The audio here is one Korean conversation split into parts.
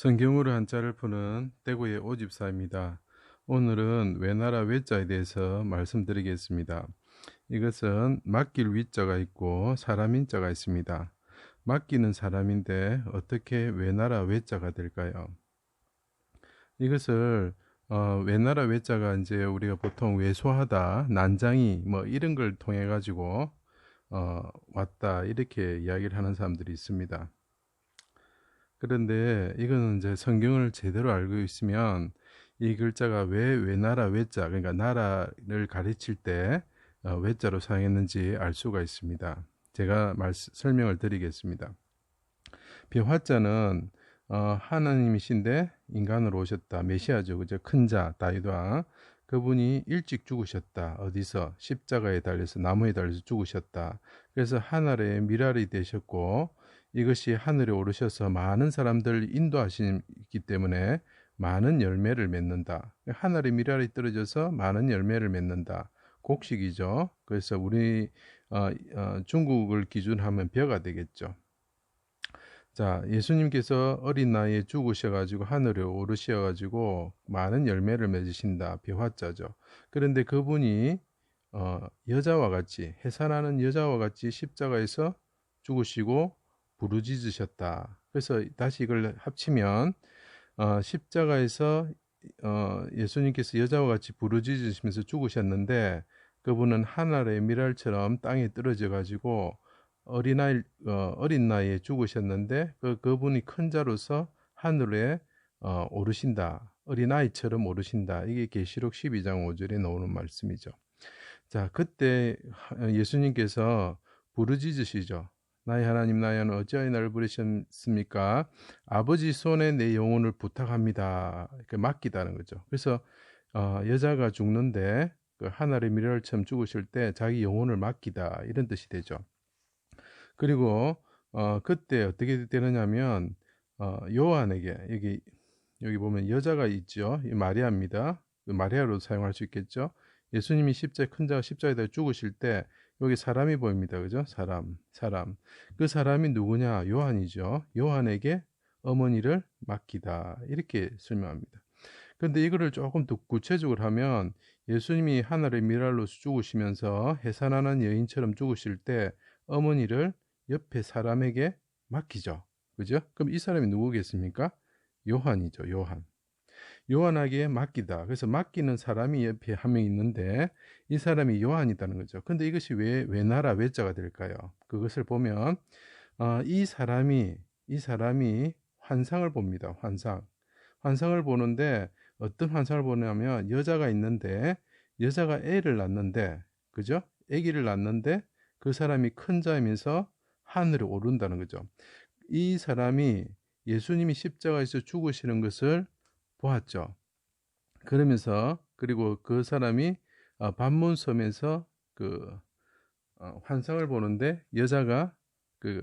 성경으로 한자를 푸는 대구의 오집사입니다. 오늘은 외나라 외자에 대해서 말씀드리겠습니다. 이것은 맡길 위자가 있고 사람인자가 있습니다. 맡기는 사람인데 어떻게 외나라 외자가 될까요? 이것을 어, 외나라 외자가 이제 우리가 보통 외소하다, 난장이 뭐 이런 걸 통해 가지고 어, 왔다 이렇게 이야기를 하는 사람들이 있습니다. 그런데 이거는 이제 성경을 제대로 알고 있으면 이 글자가 왜 외나라 외자 그러니까 나라를 가르칠 때 어, 외자로 사용했는지 알 수가 있습니다. 제가 말, 설명을 드리겠습니다. 비화자는 어, 하나님이신데 인간으로 오셨다. 메시아죠. 그죠? 큰 자, 다이도왕. 그분이 일찍 죽으셨다. 어디서? 십자가에 달려서 나무에 달려서 죽으셨다. 그래서 하늘의 미랄이 되셨고 이것이 하늘에 오르셔서 많은 사람들을 인도하시기 때문에 많은 열매를 맺는다. 하늘의 미랄이 떨어져서 많은 열매를 맺는다. 곡식이죠. 그래서 우리 어, 어, 중국을 기준하면 벼가 되겠죠. 자, 예수님께서 어린 나이에 죽으셔가지고 하늘에 오르셔가지고 많은 열매를 맺으신다. 비화자죠. 그런데 그분이 어, 여자와 같이 해산하는 여자와 같이 십자가에서 죽으시고 부르짖으셨다. 그래서 다시 이걸 합치면 어, 십자가에서 어, 예수님께서 여자와 같이 부르짖으시면서 죽으셨는데 그분은 하늘의 미랄처럼 땅에 떨어져 가지고 어린아이 어, 어린 나이에 죽으셨는데 그 그분이 큰 자로서 하늘에 어, 오르신다. 어린아이처럼 오르신다. 이게 계시록 12장 5절에 나오는 말씀이죠. 자, 그때 예수님께서 부르짖으시죠. 나의 하나님 나의 하나님 어찌하여 나를 부르셨습니까? 아버지 손에 내 영혼을 부탁합니다. 이렇게 맡기다는 거죠. 그래서 어, 여자가 죽는데 그 하늘의 미랄처럼 죽으실 때 자기 영혼을 맡기다 이런 뜻이 되죠. 그리고 어, 그때 어떻게 되느냐면 어, 요한에게 여기 여기 보면 여자가 있죠. 이 마리아입니다. 그 마리아로 사용할 수 있겠죠. 예수님이 십자에 큰 자가 십자에다 죽으실 때 여기 사람이 보입니다. 그죠? 사람, 사람. 그 사람이 누구냐? 요한이죠. 요한에게 어머니를 맡기다. 이렇게 설명합니다. 근데 이거를 조금 더 구체적으로 하면 예수님이 하늘의 미랄로 죽으시면서 해산하는 여인처럼 죽으실 때 어머니를 옆에 사람에게 맡기죠. 그죠? 그럼 이 사람이 누구겠습니까? 요한이죠. 요한. 요한에게 맡기다. 그래서 맡기는 사람이 옆에 한 명 있는데 이 사람이 요한이라는 거죠. 근데 이것이 왜 왜나라 외자가 될까요? 그것을 보면 어, 이 사람이 이 사람이 환상을 봅니다. 환상. 환상을 보는데 어떤 환상을 보냐면 여자가 있는데 여자가 애를 낳는데 그죠? 아기를 낳는데 그 사람이 큰 자이면서 하늘에 오른다는 거죠. 이 사람이 예수님이 십자가에서 죽으시는 것을 보았죠. 그러면서 그리고 그 사람이 어, 반문섬에서 그 어, 환상을 보는데 여자가 그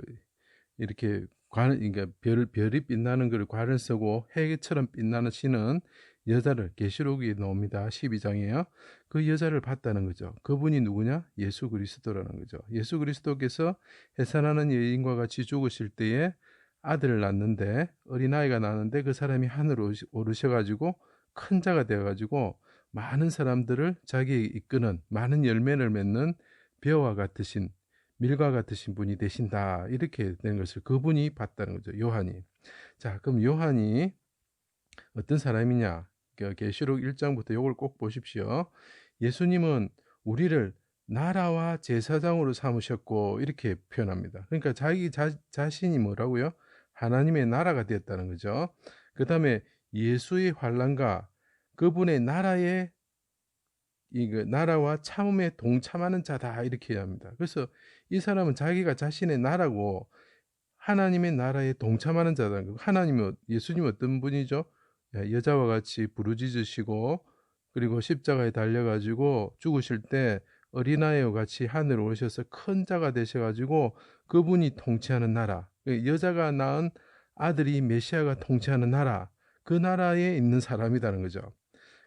이렇게 관 그러니까 별 별이 빛나는 걸 관을 쓰고 해처럼 빛나는 신은 여자를 계시록이 나옵니다. 12장이에요. 그 여자를 봤다는 거죠. 그분이 누구냐? 예수 그리스도라는 거죠. 예수 그리스도께서 해산하는 여인과 같이 죽으실 때에 아들을 낳는데 어린아이가 낳는데 그 사람이 하늘로 오르셔가지고 큰 자가 되어가지고 많은 사람들을 자기에 이끄는 많은 열매를 맺는 벼와 같으신 밀과 같으신 분이 되신다. 이렇게 된 것을 그분이 봤다는 거죠 요한이. 자 그럼 요한이 어떤 사람이냐? 계시록 1장부터 이걸 꼭 보십시오. 예수님은 우리를 나라와 제사장으로 삼으셨고 이렇게 표현합니다. 그러니까 자기 자, 자신이 뭐라고요 하나님의 나라가 되었다는 거죠. 그 다음에 예수의 환란과 그분의 나라의 이그 나라와 참음에 동참하는 자다 이렇게 합니다. 그래서 이 사람은 자기가 자신의 나라고 하나님의 나라에 동참하는 자다. 하나님은 예수님 어떤 분이죠? 여자와 같이 부르짖으시고 그리고 십자가에 달려가지고 죽으실 때 어린아이와 같이 하늘 오셔서 큰 자가 되셔가지고 그분이 통치하는 나라 그 여자가 낳은 아들이 메시아가 통치하는 나라, 그 나라에 있는 사람이라는 거죠.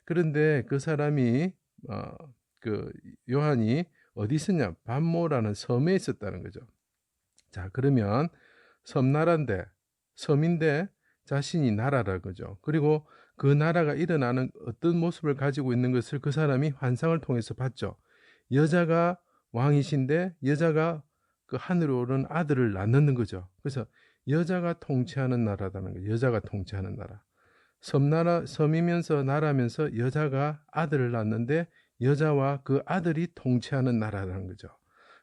그런데 그 사람이 어, 그 요한이 어디 있었냐? 반모라는 섬에 있었다는 거죠. 자, 그러면 섬나라인데 섬인데 자신이 나라라 그죠. 그리고 그 나라가 일어나는 어떤 모습을 가지고 있는 것을 그 사람이 환상을 통해서 봤죠. 여자가 왕이신데 여자가 그 하늘에 오른 아들을 낳는 거죠. 그래서 여자가 통치하는 나라라는 거예요. 여자가 통치하는 나라. 섬나라 섬이면서 나라면서 여자가 아들을 낳는데 여자와 그 아들이 통치하는 나라라는 거죠.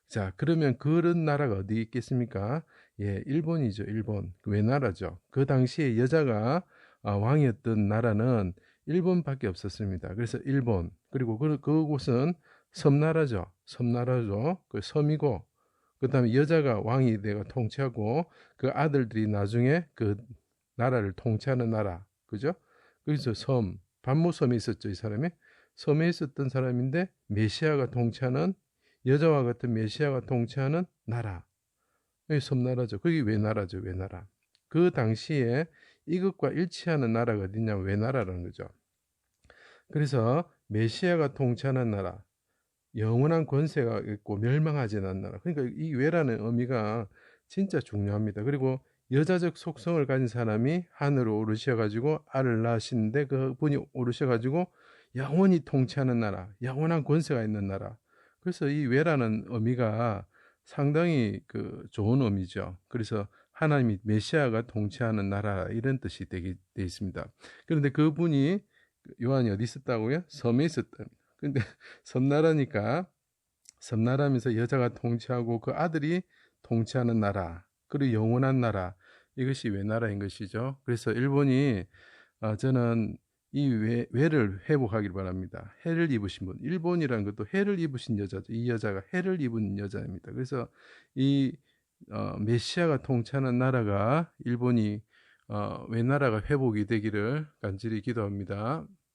자, 그러면 그런 나라가 어디 있겠습니까? 예, 일본이죠. 일본. 외나라죠. 그 당시에 여자가 아, 왕이었던 나라는 일본밖에 없었습니다. 그래서 일본 그리고 그, 그곳은 섬나라죠. 섬나라죠. 그 섬이고 그 다음에 여자가 왕이 내가 통치하고 그 아들들이 나중에 그 나라를 통치하는 나라. 그죠? 그래서 섬 반모섬에 있었죠 이 사람이. 섬에 있었던 사람인데 메시아가 통치하는 여자와 같은 메시아가 통치하는 나라. 여기 섬나라죠. 그게 외나라죠 외나라. 그 당시에 이것과 일치하는 나라가 어디냐면 외나라라는 거죠. 그래서 메시아가 통치하는 나라 영원한 권세가 있고 멸망하지 않는 나라 그러니까 이 외라는 의미가 진짜 중요합니다 그리고 여자적 속성을 가진 사람이 하늘로 오르셔가지고 알을 낳으시는데 그분이 오르셔가지고 영원히 통치하는 나라, 영원한 권세가 있는 나라. 그래서 이 외라는 의미가 상당히 그 좋은 의미죠. 그래서 하나님이 메시아가 통치하는 나라 이런 뜻이 되게 돼 있습니다. 그런데 그분이 요한이 어디 있었다고요? 섬에 있었다. 근데 섬나라니까 섬나라면서 여자가 통치하고 그 아들이 통치하는 나라. 그리고 영원한 나라 이것이 외나라인 것이죠. 그래서 일본이 어, 저는 이 외, 외를 회복하길 바랍니다. 해를 입으신 분, 일본이라는 것도 해를 입으신 여자죠. 이 여자가 해를 입은 여자입니다. 그래서 이 어, 메시아가 통치하는 나라가 일본이 어, 외나라가 회복이 되기를 간절히 기도합니다.